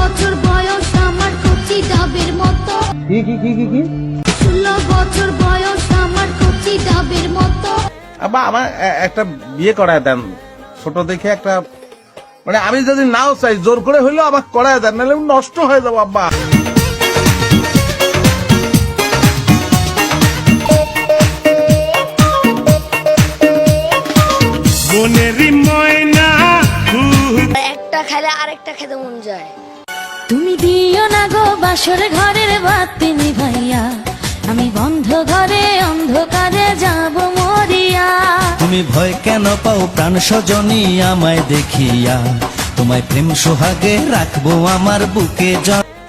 বছর বয়স আমার কচি ডাবের মতো। কি কি কি কি কি? ষোলো বছর বয়স আমার কচি ডাবের মতো। আব্বা আমার একটা বিয়ে করায় দেন। ছোট দেখে একটা মানে আমি যদি নাও চাই জোর করে হইলেও আমার করায় দেন নাহলে নষ্ট হয়ে যাব আব্বা। মনেরই ময়না একটা খেলে আরেকটা খেতে মন যায়। তুমি দিও না গো বাসর ঘরের বাতি নিভাইয়া। আমি বন্ধ ঘরে অন্ধকারে যাব মরিয়া। তুমি ভয় কেন পাও প্রাণ স্বজনী আমায় দেখিয়া? তোমায় প্রেম সোহাগে রাখব আমার বুকে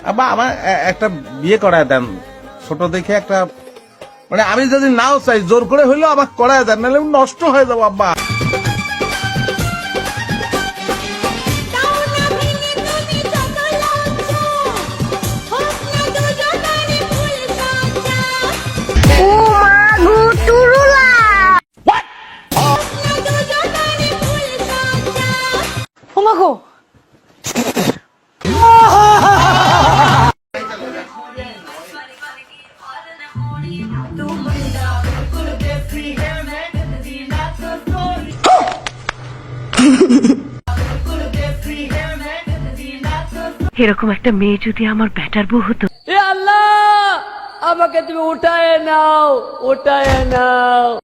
আব্বা আমার একটা বিয়ে করায় দেন। ছোট দেখে একটা মানে আমি যদি নাও চাই জোর করে হইলেও আমার করায় দেন নাহলে নষ্ট হয়ে যাব আব্বা। ওমাগো এরকম একটা মেয়ে যদি আমার ব্যাটার বউ হতো এ আল্লাহ আমাকে তুমি উঠায় নাও উঠায় নাও